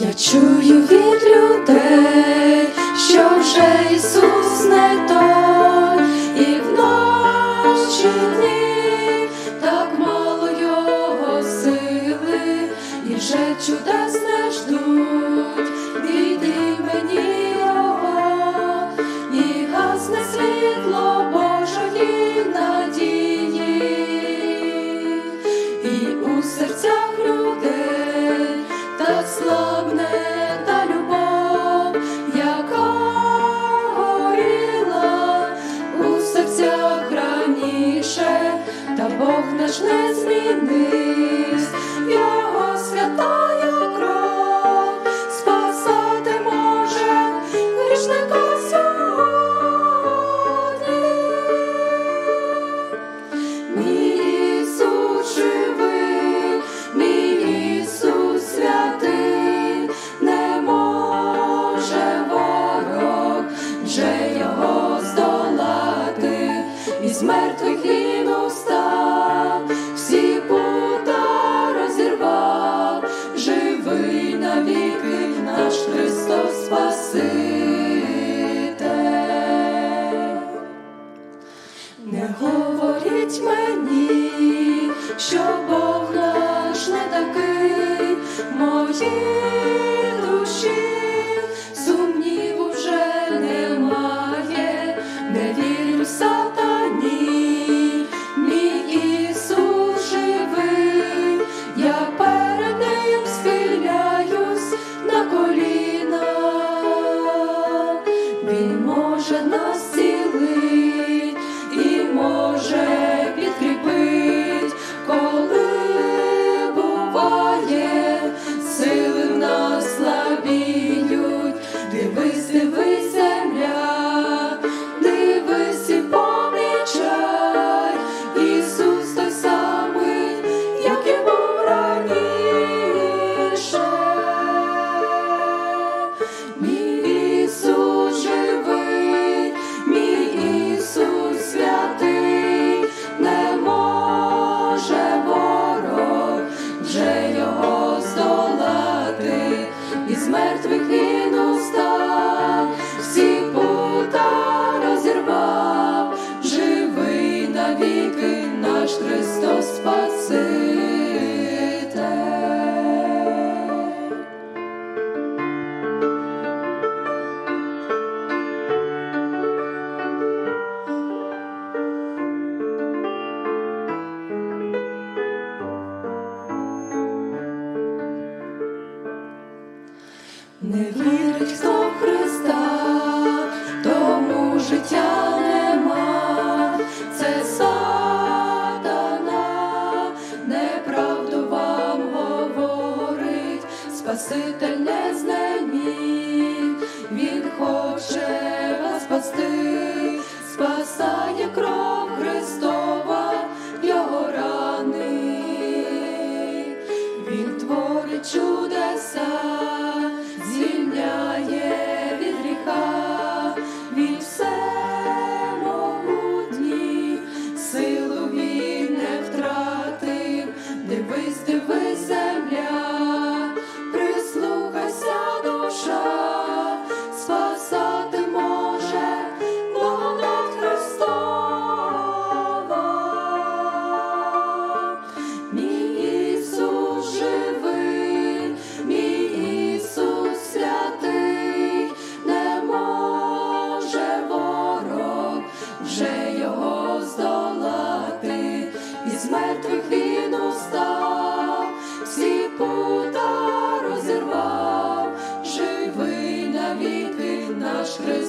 Я чую від людей, що вже Ісус не той. Бог наш не змінив. Не говоріть мені, що Бог наш не такий моїй. мертвих і устав, всі пута розірвав, живий навіки наш Христос спаси. Не вірить, хто в Христа, тому життя нема, це сатана, неправду вам говорить, Спаситель не знеміг, Він хоче вас спасти, спасає кров Христова, Його рани, Він творить чудеса. вже його здолати, із мертвих він устав, всі пута розірвав, живий навіки наш Христос.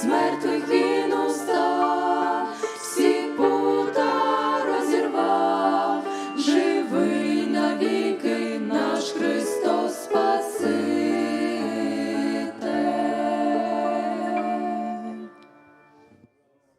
з мертвих він.